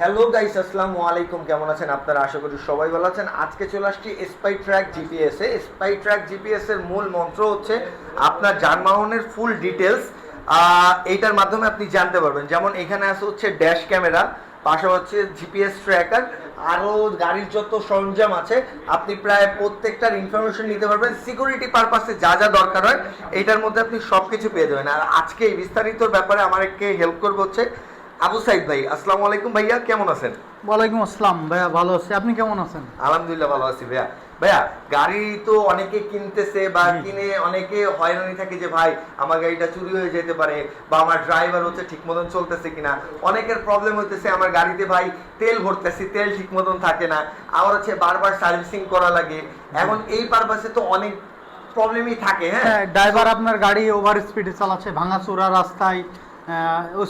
Hello guys আসসালামু আলাইকুম। কেমন আছেন আপনারা? আশা করি সবাই ভালো আছেন। আজকে চলে আসছি স্পাই ট্র্যাক জিপিএস এ। স্পাই ট্র্যাক জিপিএস এর মূল মন্ত্র হচ্ছে আপনার যানবাহনের ফুল ডিটেলস এইটার মাধ্যমে আপনি জানতে পারবেন। যেমন এখানে আছে হচ্ছে ড্যাশ ক্যামেরা পাশে হচ্ছে জিপিএস ট্র্যাকার আরও গাড়ির যত সরঞ্জাম আছে, আপনি প্রায় প্রত্যেকটার ইনফরমেশন নিতে পারবেন। সিকিউরিটি পারপাসে যা যা দরকার হয় এটার মধ্যে আপনি সব কিছু পেয়ে যাবেন। আর আজকে এই বিস্তারিত ব্যাপারে আমাকে হেল্প করবে হচ্ছে আবু সাইদ ভাই আসসালামু আলাইকুম ভাইয়া কেমন আছেন? ওয়ালাইকুম আসসালাম ভাইয়া ভালো আছি। আপনি কেমন আছেন? আলহামদুলিল্লাহ ভালো আছি ভাইয়া। ভাইয়া গাড়ি তো অনেকে কিনতেছে বা কিনে অনেকে হয়রানি থাকে যে ভাই আমার গাড়িটা চুরি হয়ে যেতে পারে বা আমার ড্রাইভার হচ্ছে ঠিক মতন চলতেছে কিনা? অনেকের প্রবলেম হইতেছে আমার গাড়িতে ভাই তেল ভরতেছি তেল ঠিক মতন থাকে না। আবার হচ্ছে বারবার সার্ভিসিং করা লাগে। এখন এই পারপাসে তো অনেক প্রবলেমই থাকে হ্যাঁ? হ্যাঁ ড্রাইভার আপনার গাড়ি ওভার স্পিডে চালাচ্ছে ভাঙাচোরা রাস্তায়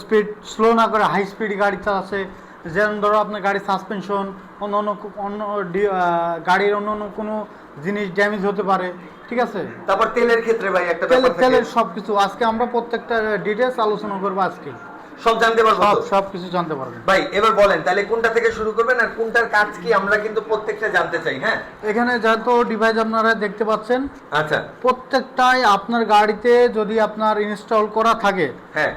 স্পিড স্লো না করে হাই স্পিড গাড়ি চালাচ্ছে। যেমন ধরো আপনার গাড়ির সাসপেনশন অন্য অন্য অন্য গাড়ির অন্য অন্য কোনো জিনিস ড্যামেজ হতে পারে ঠিক আছে? তারপর তেলের ক্ষেত্রে ভাই একটা তেলের তেলের সব কিছু আজকে আমরা প্রত্যেকটা ডিটেলস আলোচনা করব আজকে। সব জানতে পারব সব? সব কিছু জানতে পারবেন ভাই এবার বলেন তাহলে কোনটা থেকে শুরু করবেন আর কোনটার কাজ কি আমরা কিন্তু প্রত্যেকটা জানতে চাই হ্যাঁ? এখানে যত ডিভাইস আপনারা দেখতে পাচ্ছেন আচ্ছা। প্রত্যেকটাই আপনার গাড়িতে যদি আপনার ইনস্টল করা থাকে হ্যাঁ।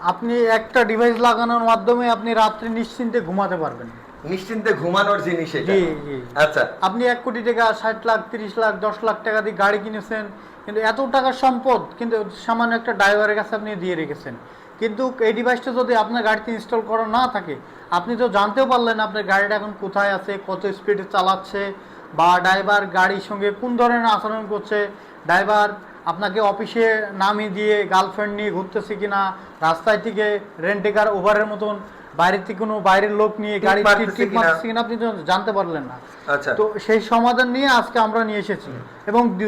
আপনি একটা ডিভাইস লাগানোর মাধ্যমে আপনি রাত্রে নিশ্চিন্তে ঘুমাতে পারবেন। নিশ্চিন্তে ঘুমানোর জিনিস এটা। জি জি। আচ্ছা। আপনি এক কোটি টাকা ষাট লাখ তিরিশ লাখ দশ লাখ টাকা দিয়ে গাড়ি কিনেছেন কিন্তু এত টাকার সম্পদ কিন্তু সামান্য একটা ড্রাইভারের কাছে আপনি দিয়ে রেখেছেন। কিন্তু এই ডিভাইসটা যদি আপনার গাড়িতে ইনস্টল করা না থাকে আপনি তো জানতেও পারলেন আপনার গাড়িটা এখন কোথায় আছে কত স্পিডে চালাচ্ছে বা ড্রাইভার গাড়ির সঙ্গে কোন ধরনের আচরণ করছে ড্রাইভার আপনাকে অফিসে নামিয়ে দিয়ে গার্লফ্রেন্ড নিয়ে ঘুরতেছে কিনা রাস্তায় থেকে রেন্টেকার ওভারের মতন বাইরের থেকে কোনো বাইরের লোক নিয়ে গাড়ি? মারতেছে কিনা? আপনি জানতে পারলেন না। আচ্ছা। তো সেই সমাধান নিয়ে আজকে আমরা নিয়ে এসেছি এবং দু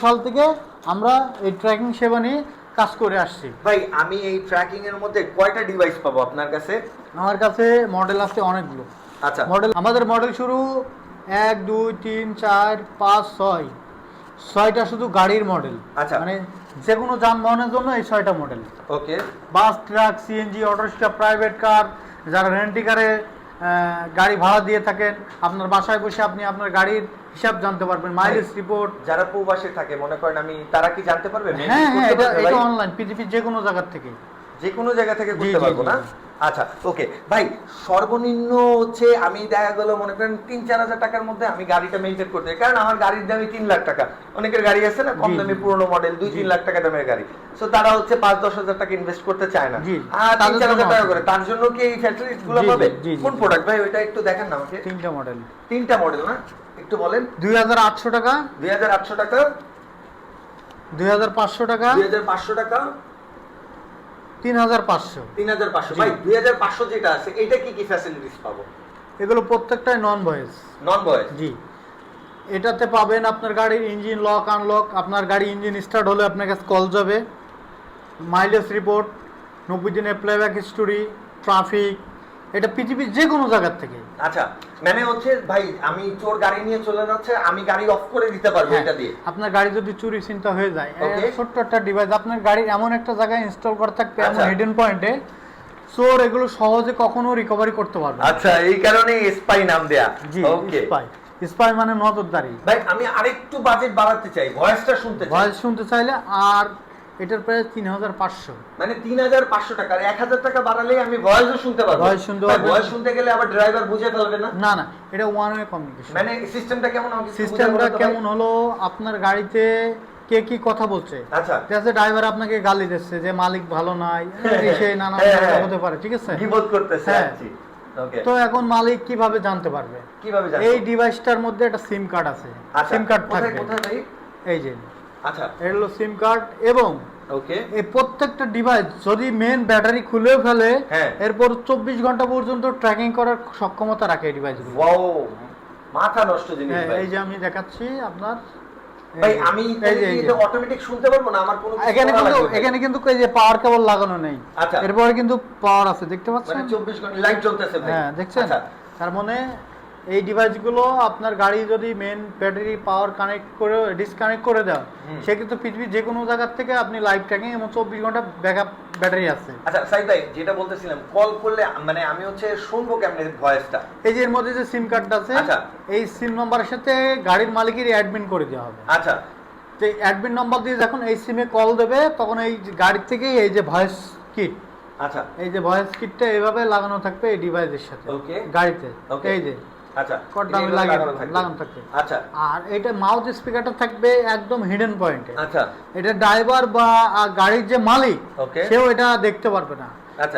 সাল থেকে আমরা এই ট্র্যাকিং সেবা নিয়ে কাজ করে আসছি। ভাই আমি এই ট্র্যাকিং এর মধ্যে কয়টা ডিভাইস পাবো আপনার কাছে? আমার কাছে মডেল আছে অনেকগুলো। আচ্ছা। মডেল আমাদের মডেল শুরু এক দুই তিন চার পাঁচ ছয়। ছয়টা শুধু গাড়ির মডেল আচ্ছা। মানে যে কোনো যানবাহনের জন্য এই ছয়টা model okay bus truck CNG auto rickshaw private car যারা রেন্টি কারে গাড়ি ভাড়া দিয়ে থাকেন আপনার বাসায় বসে আপনি আপনার গাড়ির হিসাব জানতে পারবেন মাইলেজ রিপোর্ট যারা প্রবাসে থাকে মনে করেন আমি তারা কি জানতে পারবে? হ্যাঁ হ্যাঁ এটা? অনলাইন পৃথিবীর যে কোনো জায়গার থেকে। যে কোনো জায়গা থেকে করতে পারব না। আচ্ছা ওকে ভাই সর্বনিম্ন হচ্ছে আমি দেখা গেল মনে করেন তিন চার হাজার টাকার মধ্যে আমি গাড়িটা মেনটেন করতে কারণ আমার গাড়ির দামই তিন লাখ টাকা। অনেকের গাড়ি আছে না কম দামি। পুরোনো মডেল দুই তিন লাখ টাকা দামের গাড়ি। সো তারা হচ্ছে পাঁচ দশ হাজার টাকা ইনভেস্ট করতে চায় না। আর তিন চার হাজার টাকা করে। তার জন্য কি এই ফ্যাসিলিটি গুলো পাবে? কোন প্রোডাক্ট ভাই ওইটা একটু দেখেন না আমাকে। তিনটা মডেল তিনটা মডেল না? একটু বলেন। দুই হাজার আটশো টাকা। দুই হাজার আটশো টাকা। দুই হাজার পাঁচশো টাকা। দুই হাজার পাঁচশো টাকা। তিন হাজার পাঁচশো। তিন হাজার পাঁচশো। ভাই দুই হাজার পাঁচশো যেটা আছে এটা কি কি ফ্যাসিলিটিস পাবো? এগুলো প্রত্যেকটাই নন ভয়েস নন ভয়েস জি। এটাতে পাবেন আপনার গাড়ির ইঞ্জিন লক আনলক আপনার গাড়ি ইঞ্জিন স্টার্ট হলে আপনার কাছে কল যাবে। মাইলেজ রিপোর্ট নব্বই দিনের প্লেব্যাক হিস্টোরি ট্রাফিক এটা পৃথিবীর যে কোনো জায়গার থেকে। আচ্ছা মানে হচ্ছে ভাই আমি চোর গাড়ি নিয়ে চলে যাচ্ছে আমি গাড়ি অফ করে দিতে পারব হ্যাঁ, এটা দিয়ে। আপনার গাড়ি যদি চুরি চিন্তা হয়ে যায় ছোট্ট একটা ডিভাইস আপনার গাড়ির এমন একটা জায়গায় ইনস্টল করা থাকবে এমন আচ্ছা। হিডেন পয়েন্টে চোর এগুলো সহজে কখনো রিকভারি করতে পারবে আচ্ছা এই কারণে স্পাই নাম দেয়া। জি ওকে স্পাই স্পাই মানে নজরদারি। ভাই আমি আরেকটু বাজেট বাড়াতে চাই ভয়েসটা শুনতে চাই। ভয়েস শুনতে চাইলে আর এটার প্রায় তিন হাজার পাঁচশো। মানে তিন হাজার পাঁচশো টাকা। এক হাজার টাকা বাড়ালেই আমি ভয়েসও শুনতে পারব। Voice শুনতে পারবেন। voice শুনতে গেলে আবার ড্রাইভার বুঝে ফেলবে না? না না এটা ওয়ান ওয়ে কমিউনিকেশন মানে সিস্টেমটা কেমন সিস্টেমটা। কেমন হলো? আপনার গাড়িতে কে কি কথা বলছে? আচ্ছা। আছে ড্রাইভার আপনাকে গালি দিচ্ছে যে মালিক ভালো নাই সে নানা হ্যাঁ, কথা হ্যাঁ। হতে পারে ঠিক আছে? বিপদ করতেছে হ্যাঁ। তো এখন মালিক কীভাবে জানতে পারবে? কীভাবে এই ডিভাইসটার মধ্যে একটা সিম কার্ড আছে। আচ্ছা সিম কার্ড কোথায় থাকবে। এই যে আচ্ছা। এটা হলো সিম কার্ড এবং ওকে এই প্রত্যেকটা ডিভাইস যদি মেন ব্যাটারি খুলেও ফেলে হ্যাঁ। এরপর চব্বিশ ঘণ্টা পর্যন্ত ট্র্যাকিং করার সক্ষমতা রাখে এই ডিভাইসগুলো ওয়াও মাথা নষ্ট জিনিস হ্যাঁ, ভাই। এই যে আমি দেখাচ্ছি আপনার। ভাই আমি এই যে, এটা অটোমেটিক শুনতে পারব না? আমার কোনো এখানে কিন্তু এখানে কিন্তু এই যে পাওয়ার কেবল লাগানো নেই। আচ্ছা। এরপরে কিন্তু পাওয়ার আছে দেখতে পাচ্ছেন? মানে 24 ঘণ্টা লাইট জ্বলতেছে ভাই। হ্যাঁ দেখছেন? আচ্ছা। তার মানে এই ডিভাইসগুলো আপনার গাড়ি যদি মেন ব্যাটারি পাওয়ার কানেক্ট করে ডিসকানেক্ট করে দেওয়া। সেক্ষেত্রে পৃথিবীর যে কোনো জায়গার থেকে আপনি লাইভ ট্র্যাকিং এবং চব্বিশ ঘণ্টা ব্যাকআপ ব্যাটারি আছে। আচ্ছা সাইদ ভাই যেটা বলতেছিলাম কল করলে মানে আমি হচ্ছে শুনব কেমনে ভয়েসটা এই যে এর মধ্যে যে সিম কার্ডটা আছে আচ্ছা। এই সিম নাম্বারের সাথে গাড়ির মালিকের অ্যাডমিন করে দেওয়া হবে। আচ্ছা। তো অ্যাডমিন নাম্বার দিয়ে যখন এই সিমে কল দেবে তখন এই গাড়ির থেকেই এই যে ভয়েস কিট আচ্ছা। এই যে ভয়েস কিটটা এইভাবে লাগানো থাকবে এই ডিভাইসের সাথে ওকে গাড়িতে। Okay. এই যে। আচ্ছা কটটা আমি এগুলো লাগানো থাকবে। লাগানো থাকবে। আচ্ছা। আর এটা মাউথ স্পিকারটা থাকবে একদম হিডেন পয়েন্টে আচ্ছা। এটা ড্রাইভার বা গাড়ির যে মালিক সেও এটা দেখতে পারবে না।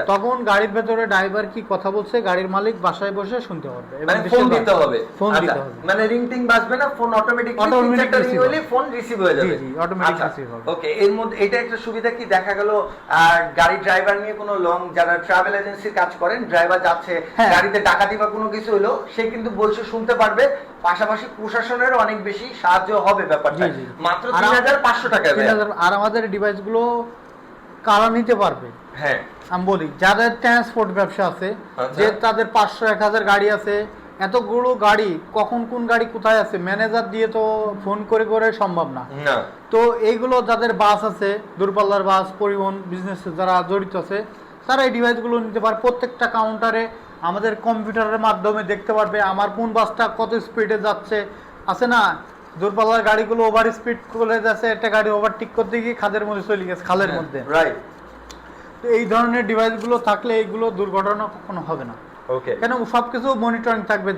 তখন গাড়ির ভেতরে ড্রাইভার কি কথা বলছে গাড়ির মালিক বাসায় বসে শুনতে পারবে মানে ফোন দিতে হবে। ফোন আচ্ছা, দিতে হবে। মানে রিং টিং বাজবে না ফোন অটোমেটিক রিং হলে ফোন রিসিভ হয়ে যাবে। জি, জি, automatic হবে। ওকে এর মধ্যে এটা একটা সুবিধা কি? দেখা গেল গাড়ি ড্রাইভার নিয়ে কোনো লং যারা ট্রাভেল এজেন্সির কাজ করেন ড্রাইভার যাচ্ছে হ্যাঁ। গাড়িতে ডাকাতি বা কোনো কিছু হলো সে কিন্তু বসে শুনতে পারবে। পাশাপাশি প্রশাসনের অনেক বেশি সাহায্য হবে ব্যাপারটা। মাত্র তিন হাজার পাঁচশো টাকা আর আমাদের ডিভাইসগুলো কারা নিতে পারবে? হ্যাঁ। আমি বলি যাদের ট্রান্সপোর্ট ব্যবসা আছে আচ্ছা। যে তাদের পাঁচশো এক হাজার গাড়ি আছে এতগুলো গাড়ি কখন কোন গাড়ি কোথায় আছে ম্যানেজার দিয়ে তো ফোন করে করে সম্ভব না। না। তো এইগুলো যাদের বাস আছে দূরপাল্লার বাস পরিবহন বিজনেস যারা জড়িত আছে তারা এই ডিভাইসগুলো নিতে পারে। প্রত্যেকটা কাউন্টারে আমাদের কম্পিউটারের মাধ্যমে দেখতে পারবে আমার কোন বাসটা কত স্পিডে যাচ্ছে আছে না? দূরপাল্লার গাড়িগুলো ওভার স্পিড করে যাচ্ছে একটা গাড়ি ওভারটেক করতে গিয়ে খাদের মধ্যে চলে গেছে খালের হ্যাঁ। মধ্যে। রাইট তো এই ধরনের ডিভাইসগুলো থাকলে এইগুলো দুর্ঘটনা কখনো হবে না। ওকে কেন সবকিছু মনিটরিং থাকবে।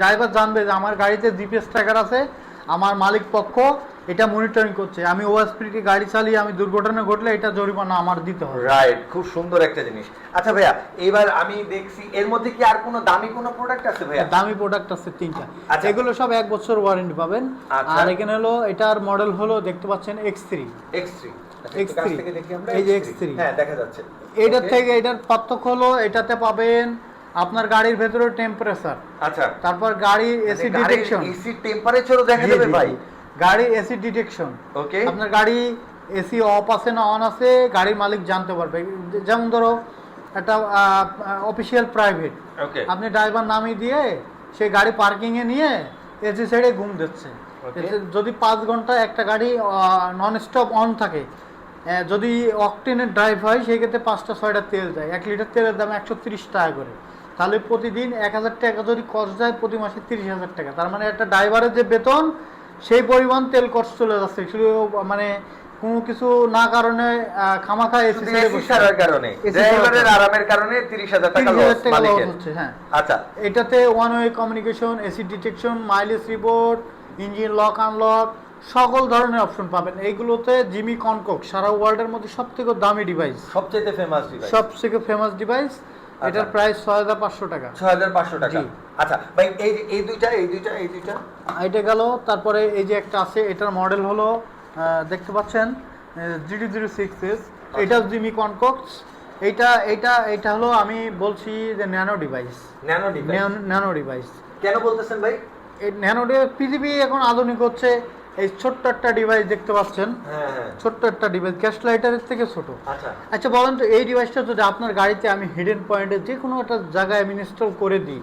ড্রাইভার জানবে যে আমার গাড়িতে জিপিএস ট্র্যাকার আছে আমার মালিক পক্ষ এটা মনিটরিং করছে। আমি ওভার স্পিডে গাড়ি চালিয়ে আমি দুর্ঘটনা ঘটলে এটা জরিমানা আমার দিতে হবে। রাইট খুব সুন্দর একটা জিনিস। আচ্ছা ভাইয়া এবার আমি দেখছি এর মধ্যে কি আর কোনো দামি কোনো প্রোডাক্ট আছে ভাইয়া? দামি প্রোডাক্ট আছে তিনটা। আচ্ছা। এগুলো সব এক বছর ওয়ারেন্টি পাবেন। আচ্ছা। আর এখানে হলো এটার মডেল হলো দেখতে পাচ্ছেন এক্স থ্রি X3 X3 আমরা এই যে X3 X3 হ্যাঁ দেখা যাচ্ছে। এটার থেকে এটার পার্থক্য হলো এটাতে পাবেন আপনার গাড়ির ভেতরে টেম্পারেচার আচ্ছা। তারপর গাড়ি এসি ডিটেকশন এসি টেম্পারেচারও দেখা যাবে ভাই। গাড়ি এসি ডিটেকশন। ওকে আপনার গাড়ি এসি অফ আছে না অন আছে গাড়ির মালিক জানতে পারবে। যেমন ধরো একটা অফিসিয়াল প্রাইভেট ওকে আপনি ড্রাইভার নামিয়ে দিয়ে সে গাড়ি পার্কিং এ নিয়ে এসি সাইডে ঘুম দিচ্ছে। যদি পাঁচ ঘণ্টা একটা গাড়ি নন স্টপ অন থাকে যদি অকটেনের ড্রাইভ হয় সেই ক্ষেত্রে পাঁচটা ছয়টা তেল যায়। এক লিটার তেলের দাম একশো তিরিশ টাকা করে। তাহলে প্রতিদিন এক হাজার টাকা যদি কস্ট যায় প্রতি মাসে তিরিশ হাজার টাকা। তার মানে একটা ড্রাইভারের যে বেতন সেই পরিমাণ তেল কস্ট চলে যাচ্ছে। শুধু মানে কোনো কিছু না কারণে খামাখা এসি ছাড়ার কারণে। ড্রাইভারের আরামের কারণে 30000 টাকা লস মালিকের। হচ্ছে হ্যাঁ। আচ্ছা। এটাতে one way communication AC detection mileage report engine lock unlock সকল ধরনের অপশন পাবেন। এইগুলোতে জিমি কনকক সারা ওয়ার্ল্ডের মধ্যে সব থেকে দামি ডিভাইস সবচেয়ে ফেমাস ডিভাইস সব থেকে ফেমাস ডিভাইস এটার প্রাইস ছয় হাজার পাঁচশো টাকা। 6500 টাকা। আচ্ছা ভাই এই এই দুইটা এই দুইটা এই দুইটা? এটা গেল তারপরে এই যে একটা আছে এটার মডেল হলো দেখতে পাচ্ছেন G D zero six S. এটা জিমি কনকক্স। এইটা এইটা এটা হলো আমি বলছি যে nano device. Nano device. Nano device. কেন বলতেছেন ভাই? এই ন্যানো ডিভাইস পৃথিবী এখন আধুনিক হচ্ছে। এই ছোট্ট একটা ডিভাইস দেখতে পাচ্ছেন। হ্যাঁ হ্যাঁ। ছোট্ট একটা ডিভাইস গ্যাস লাইটারের থেকে ছোট। আচ্ছা। আচ্ছা বলেন তো এই ডিভাইসটা যদি আপনার গাড়িতে আমি হিডেন পয়েন্টে যে কোনো একটা জায়গায় আমি ইনস্টল করে দিই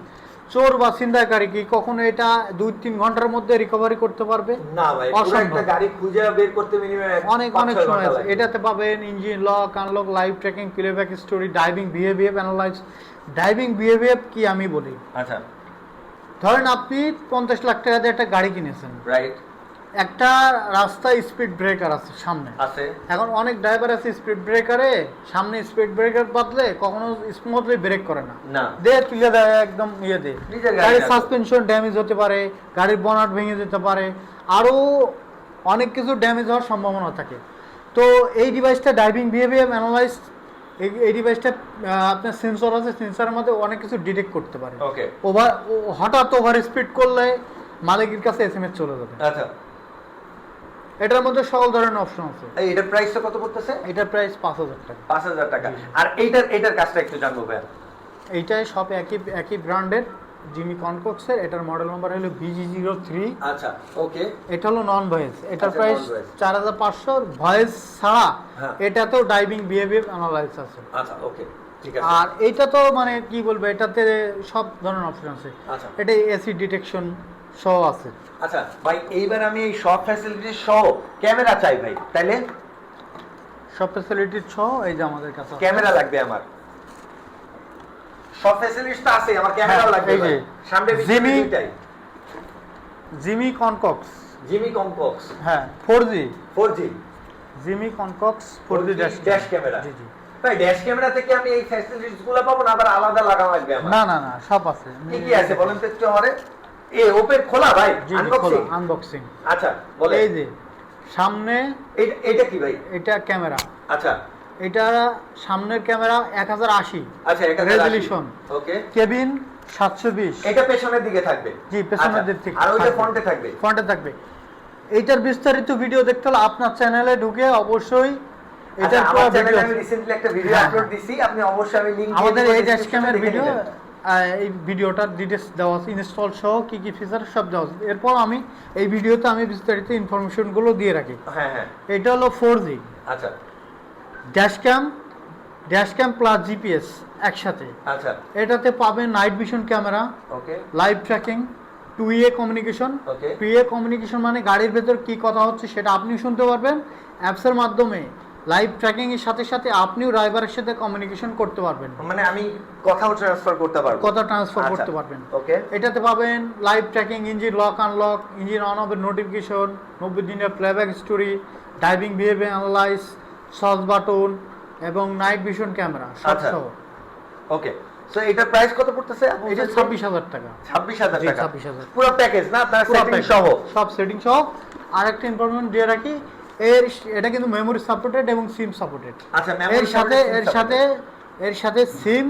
চোর বা ছিনতাইকারী কি কখনো এটা দুই তিন ঘণ্টার মধ্যে রিকভারি করতে পারবে? না ভাই অসম্ভব। একটা গাড়ি খুঁজে বের করতে মিনিমাম অনেক অনেক সময় আছে। এটাতে পাবেন engine lock unlock live tracking playback story driving behaviour analyse driving behaviour কি আমি বলি? আচ্ছা। ধরেন আপনি পঞ্চাশ লাখ টাকা দিয়ে একটা গাড়ি কিনেছেন। রাইট একটা রাস্তায় স্পিড ব্রেকার আছে সামনে। আছে। এখন অনেক ড্রাইভার আছে স্পিড ব্রেকারে সামনে স্পিড ব্রেকার বাদলে কখনো স্মুথলি ব্রেক করে না। না। দে তুলে দেয় একদম ইয়ে দে গাড়ি গাড়ির। সাসপেনশন ড্যামেজ হতে পারে গাড়ির বনাট ভেঙে যেতে পারে আরও অনেক কিছু ড্যামেজ হওয়ার সম্ভাবনা থাকে। তো এই ডিভাইসটা ড্রাইভিং বিহেভিয়ার অ্যানালাইজ এই ডিভাইসটা আপনার সেন্সর আছে সেন্সরের মধ্যে অনেক কিছু ডিটেক্ট করতে পারে। ওকে ওভার হঠাৎ ওভার স্পিড করলে মালিকের কাছে এস এম এস চলে যাবে। আচ্ছা। এটার মধ্যে সকল ধরনের অপশন আছে। এটার প্রাইসটা কত পড়তেছে? এটার প্রাইস পাঁচ হাজার টাকা। পাঁচ হাজার টাকা। আর এইটার এইটার কাজটা একটু জানব ভাইয়া। এইটাই সব একই একই ব্র্যান্ডের জিমি কনকক্সের। এটার মডেল নাম্বার হলো বিজি জিরো থ্রি আচ্ছা ওকে। এটা হলো নন ভয়েস এটার আচ্ছা, প্রাইস চার হাজার পাঁচশো। ভয়েস ছাড়া হ্যাঁ। এটাতেও ডাইভিং বিহেভিয়ার অ্যানালাইস আছে। আচ্ছা ওকে ঠিক আর এইটা তো মানে কি বলব এটাতে সব ধরনের অপশন আছে। আচ্ছা। এটা এসি ডিটেকশন সহ আছে। আচ্ছা ভাই এইবার আমি এই সব ফ্যাসিলিটি সহ ক্যামেরা চাই ভাই তাইলে? সব ফ্যাসিলিটি সহ এই যে আমাদের কাছে ক্যামেরা লাগবে আমার। সব ফ্যাসিলিটি তো আছে আমার ক্যামেরাও হ্যাঁ, লাগবে এই যে, সামনে Jimi- Jimi Concox Jimi Concox হ্যাঁ four G 4G Jimi Concox four G dash camera. জি জি। ভাই ড্যাশ ক্যামেরা থেকে আমি এই ফ্যাসিলিটিসগুলো পাবো না আবার আলাদা লাগানো লাগবে আমার? না না না সব আছে। কি কি আছে বলেন তো একটু আমারে? এ ওপেন খোলা ভাই আনবক্সিং আনবক্সিং আচ্ছা বলে এই যে সামনে এইটা কি ভাই? এটা ক্যামেরা। আচ্ছা। এটা সামনের ক্যামেরা এক হাজার আশি। আচ্ছা এটা ওকে। কেবিন সাতশো বিশ। এটা পেছনের দিকে থাকবে? জি, পেছনের আচ্ছা, দিক থেকে আর ওইটা ফ্রন্টে থাকবে? ফ্রন্টে থাকবে। এইটার বিস্তারিত ভিডিও দেখতে হলে আপনার চ্যানেলে ঢুকে অবশ্যই আচ্ছা, চ্যানেলে আমি রিসেন্টলি একটা ভিডিও হ্যাঁ, আপলোড হ্যাঁ। দিছি। আপনি অবশ্যই আমি লিংক আমাদের এই ড্যাশ ক্যামের ভিডিও এই ভিডিওটার ডিটেলস দেওয়া আছে ইনস্টল সহ কি কি ফিচার সব দেওয়া আছে। এরপর আমি এই ভিডিওতে আমি বিস্তারিত ইনফরমেশনগুলো দিয়ে রাখি। হ্যাঁ হ্যাঁ। এটা হলো ফোর জি আচ্ছা। Dash cam dash cam plus GPS একসাথে। আচ্ছা। এটাতে পাবেন night vision camera okay live tracking two way communication. Two way communication মানে গাড়ির ভেতর কি কথা হচ্ছে সেটা আপনি শুনতে পারবেন। অ্যাপসের মাধ্যমে লাইভ ট্র্যাকিং এর সাথে সাথে আপনিও ড্রাইভারের সাথে কমিউনিকেশন করতে পারবেন। মানে আমি কথাও ট্রান্সফার করতে পারব। কথা ট্রান্সফার আচ্ছা, করতে পারবেন। ওকে এটাতে পাবেন live tracking engine lock unlock engine on অফের নোটিফিকেশন নব্বই দিনের playback story driving behaviour analyse SOS button এবং নাইট ভিশন ক্যামেরা আচ্ছা। সহ ওকে সো এটার প্রাইস কত পড়তেছে? এটা ছাব্বিশ হাজার টাকা। ছাব্বিশ হাজার জি, টাকা। 26,000 পুরো প্যাকেজ না? আপনার সেটিং সহ। সব সেটিং সহ। আরেকটা ইনফরমেশন দিয়ে রাখি। এর এটা কিন্তু মেমোরি সাপোর্টেড এবং সিম সাপোর্টেড আচ্ছা এর সাথে এর সাথে এর সাথে সিম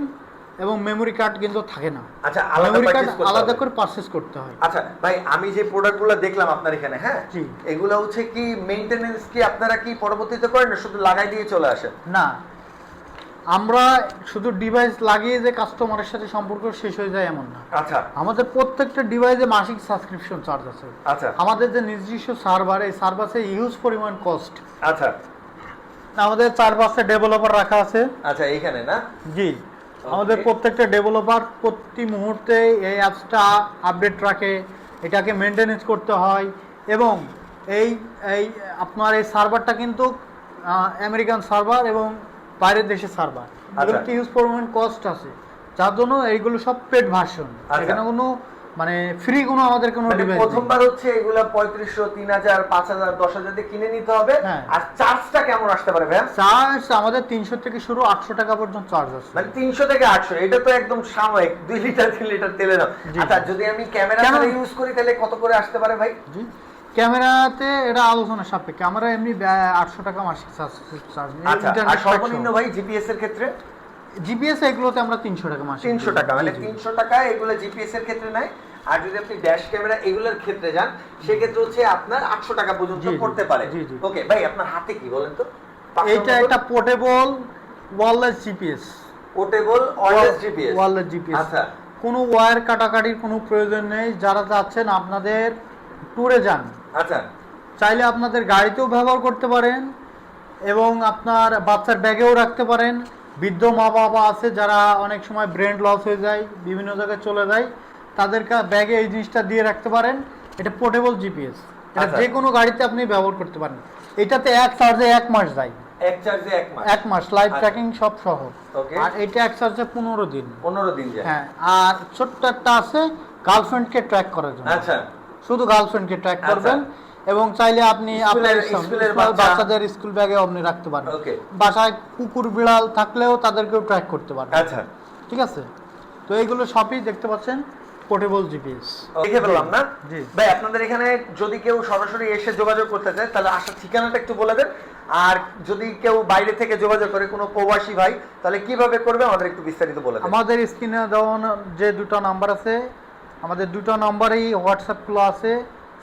এবং মেমোরি কার্ড কিন্তু থাকে না। আচ্ছা আলাদা মেমোরি কার্ড আলাদা করে পারচেজ করতে হয়। আচ্ছা ভাই আমি যে প্রোডাক্টগুলো দেখলাম আপনার এখানে হ্যাঁ। এগুলো হচ্ছে কি মেইনটেনেন্স কি আপনারা কি পরবর্তীতে করেন না শুধু লাগাই দিয়ে চলে আসে না আমরা শুধু ডিভাইস লাগিয়ে যে কাস্টমারের সাথে সম্পর্ক শেষ হয়ে যায় এমন না। আচ্ছা। আমাদের প্রত্যেকটা ডিভাইসে মাসিক সাবস্ক্রিপশন চার্জ আছে। আচ্ছা। আমাদের যে নির্দিষ্ট সার্ভার এই সার্ভাসে ইউজ পরিমাণ কস্ট আচ্ছা। আমাদের চার পাঁচটা ডেভেলপার রাখা আছে। আচ্ছা এইখানে না? জি। আমাদের প্রত্যেকটা ডেভেলপার প্রতি মুহূর্তে এই অ্যাপসটা আপডেট রাখে। এটাকে মেনটেনেন্স করতে হয় এবং এই এই আপনার এই সার্ভারটা কিন্তু আমেরিকান সার্ভার এবং বাইরের দেশের সার্ভার আচ্ছা। এগুলোতে ইউজ পরিমাণ কস্ট আছে। যার জন্য এইগুলো সব পেড ভার্সন আচ্ছা। এখানে কোনো মানে ফ্রি কোনো আমাদের কোনো মানে ডিভাইস প্রথমবার হচ্ছে এগুলা পঁয়ত্রিশশো তিন হাজার পাঁচ হাজার দশ হাজার দিয়ে কিনে নিতে হবে। হ্যাঁ। আর চার্জটা কেমন আসতে পারে ভাই চার্জ আমাদের তিনশো থেকে শুরু আটশো টাকা পর্যন্ত চার্জ আছে। মানে তিনশো থেকে আটশো এটা তো একদম সাময়িক। দুই লিটার তিন লিটার তেলে দাম। জি। আচ্ছা যদি আমি ক্যামেরা? ইউজ করি তাহলে কত করে আসতে পারে ভাই? জি। ক্যামেরাতে এটা আলোচনা সাপেক্ষে। আমরা এমনি আটশো টাকা মাসিক চার্জ আচ্ছা আর সর্বনিম্ন ভাই জিপিএস এর ক্ষেত্রে? জিপিএস এগুলোতে আমরা তিনশো টাকা মাসিক তিনশো টাকা মানে। তিনশো টাকা এগুলো জিপিএস এর ক্ষেত্রে নেয়। আর যদি আপনি ড্যাশ ক্যামেরা এগুলোর ক্ষেত্রে যান সেক্ষেত্রে হচ্ছে আপনার আটশো টাকা পর্যন্ত পড়তে পারে। ওকে ভাই আপনার হাতে কি বলেন তো? এইটা একটা portable wireless GPS portable wireless GPS wireless GPS আচ্ছা। কোনো ওয়্যার কাটাকাটির কোনো প্রয়োজন নেই। যারা যাচ্ছেন আপনাদের ট্যুরে যান। আচ্ছা। চাইলে আপনাদের গাড়িতেও ব্যবহার করতে পারেন এবং আপনার বাচ্চার ব্যাগেও রাখতে পারেন। বৃদ্ধ মা বাবা আছে যারা অনেক সময় ব্রেন লস হয়ে যায় বিভিন্ন জায়গায় চলে যায় তাদেরকে ব্যাগে এই জিনিসটা দিয়ে রাখতে পারেন। এটা পোর্টেবল জিপিএস। যে কোনো গাড়িতে আপনি ব্যবহার করতে পারেন। এটাতে এক চার্জে এক মাস যায়। এক চার্জে এক মাস। এক মাস লাইভ আচ্ছা। ট্র্যাকিং সব সহ। আর এটা এক চার্জে পনেরো দিন। পনেরো দিন যায়। হ্যাঁ আর ছোট্ট একটা আছে গার্লফ্রেন্ডকে ট্র্যাক করার জন্য। আচ্ছা। শুধু গার্লফ্রেন্ডকে ট্র্যাক আচ্ছা। করবেন এবং চাইলে আপনি আপনার বাচ্চাদের স্কুল ব্যাগে আপনি রাখতে পারেন. বাসায় কুকুর বিড়াল থাকলেও তাদেরকেও ট্র্যাক করতে পারবেন আচ্ছা। ঠিক আছে? তো এইগুলো সবই দেখতে পাচ্ছেন পোর্টেবল জিপিএস দেখে ফেললাম না? জি। ভাই আপনাদের এখানে যদি কেউ সরাসরি এসে যোগাযোগ করতে চায় তাহলে আসার ঠিকানাটা একটু বলে দেন। আর যদি কেউ বাইরে থেকে যোগাযোগ করে কোনো প্রবাসী ভাই তাহলে কীভাবে করবে আমাদের একটু বিস্তারিত বলে দেন। আমাদের স্ক্রিনে দেওয়া যে দুটো নাম্বার আছে আমাদের দুটো নম্বরেই হোয়াটসঅ্যাপ খোলা আছে।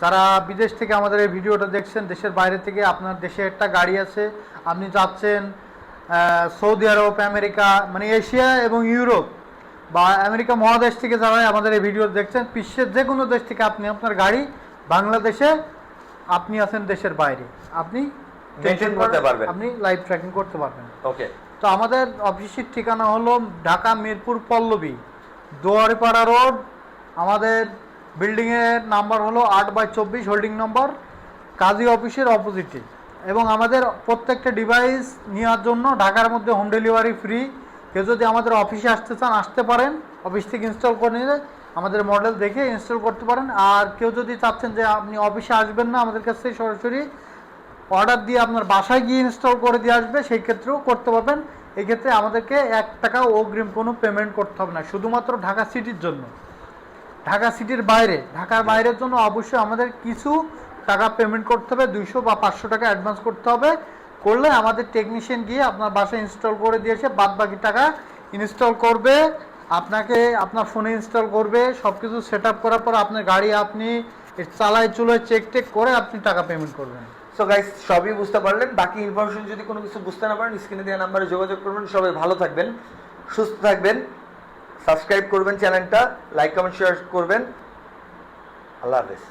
যারা বিদেশ থেকে আমাদের এই ভিডিওটা দেখছেন দেশের বাইরে থেকে আপনার দেশে একটা গাড়ি আছে আপনি যাচ্ছেন সৌদি আরব আমেরিকা মানে এশিয়া এবং ইউরোপ বা আমেরিকা মহাদেশ থেকে যারা আমাদের এই ভিডিও দেখছেন বিশ্বের যে কোনো দেশ থেকে আপনি আপনার গাড়ি বাংলাদেশে আপনি আছেন দেশের বাইরে। আপনি করতে পারবেন। আপনি লাইভ ট্র্যাকিং করতে পারবেন। ওকে তো আমাদের অফিসের ঠিকানা হলো ঢাকা মিরপুর পল্লবী দুয়ারিপাড়া রোড আমাদের বিল্ডিংয়ের নাম্বার হলো আট বাই চব্বিশ হোল্ডিং নম্বর কাজী অফিসের অপোজিটে এবং আমাদের প্রত্যেকটা ডিভাইস নেওয়ার জন্য ঢাকার মধ্যে হোম ডেলিভারি ফ্রি কেউ যদি আমাদের অফিসে আসতে চান, আসতে পারেন। অফিস থেকে ইনস্টল করে নিলে আমাদের মডেল দেখে ইনস্টল করতে পারেন। আর কেউ যদি চাচ্ছেন যে আপনি অফিসে আসবেন না আমাদের কাছ থেকে সরাসরি অর্ডার দিয়ে আপনার বাসায় গিয়ে ইনস্টল করে দিয়ে আসবে, সেই ক্ষেত্রেও করতে পারবেন। এক্ষেত্রে আমাদেরকে এক টাকা অগ্রিম কোনো পেমেন্ট করতে হবে না, শুধুমাত্র ঢাকা সিটির জন্য। ঢাকা সিটির বাইরে। ঢাকার বাইরের জন্য অবশ্যই আমাদের কিছু টাকা পেমেন্ট করতে হবে। দুইশো বা পাঁচশো টাকা অ্যাডভান্স করতে হবে। করলে আমাদের টেকনিশিয়ান গিয়ে আপনার বাসায় ইনস্টল করে দিয়েছে বাদ বাকি টাকা ইনস্টল করবে। আপনাকে আপনার ফোনে ইনস্টল করবে। সব কিছু সেট আপ করার পর আপনার গাড়ি আপনি চালায় চুলোয় চেক টেক করে আপনি টাকা পেমেন্ট করবেন। সো গাইস সবই বুঝতে পারলেন। বাকি ইনফরমেশন যদি কোনো কিছু বুঝতে না পারেন স্ক্রিনে দেওয়া নাম্বারে যোগাযোগ করবেন। সবাই ভালো থাকবেন, সুস্থ থাকবেন। সাবস্ক্রাইব করবেন চ্যানেলটা লাইক কমেন্ট শেয়ার করবেন। আল্লাহ হাফেজ।